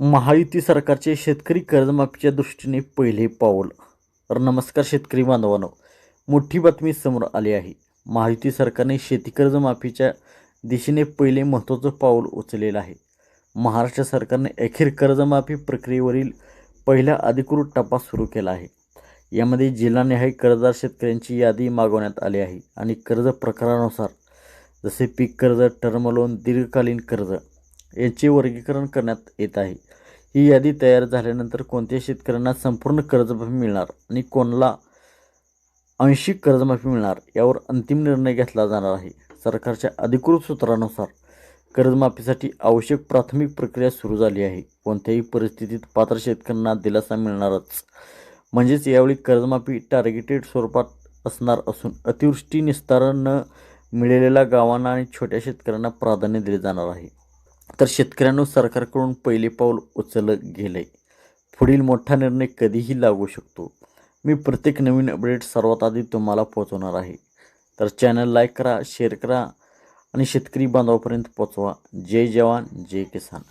महायुती सरकारचे शेतकरी कर्जमाफीच्या दृष्टीने पहिले पाऊल. तर नमस्कार शेतकरी बांधवांनो. मोठी बातमी समोर आली आहे. महायुती सरकारने शेती कर्जमाफीच्या दिशेने पहिले महत्त्वाचं पाऊल उचललेलं आहे. महाराष्ट्र सरकारने अखेर कर्जमाफी प्रक्रियेवरील पहिला अधिकृत तपास सुरू केला आहे. यामध्ये जिल्हानिहाय कर्जदार शेतकऱ्यांची यादी मागवण्यात आली आहे आणि कर्ज प्रकारानुसार जसे पीक कर्ज टर्म लोन दीर्घकालीन कर्ज याचे वर्गीकरण करण्यात येत आहे. ही यादी तयार झाल्यानंतर कोणत्या शेतकऱ्यांना संपूर्ण कर्जमाफी मिळणार आणि कोणाला आंशिक कर्जमाफी मिळणार यावर अंतिम निर्णय घेतला जाणार आहे. सरकारच्या अधिकृत सूत्रानुसार कर्जमाफीसाठी आवश्यक प्राथमिक प्रक्रिया सुरू झाली आहे. कोणत्याही परिस्थितीत पात्र शेतकऱ्यांना दिलासा मिळणारच. म्हणजेच यावेळी कर्जमाफी टार्गेटेड स्वरूपात असणार असून अतिवृष्टी निस्तारण न मिळालेल्या गावांना आणि छोट्या शेतकऱ्यांना प्राधान्य दिले जाणार आहे. तर शेतकऱ्यांनो सरकारकडून पहिले पाऊल उचललं गेलं आहे पुढील मोठा निर्णय कधीही लागू शकतो. मी प्रत्येक नवीन अपडेट सर्वात आधी तुम्हाला पोहोचवणार आहे. तर चॅनल लाईक करा शेअर करा आणि शेतकरी बांधवापर्यंत पोचवा जय जवान जय किसान.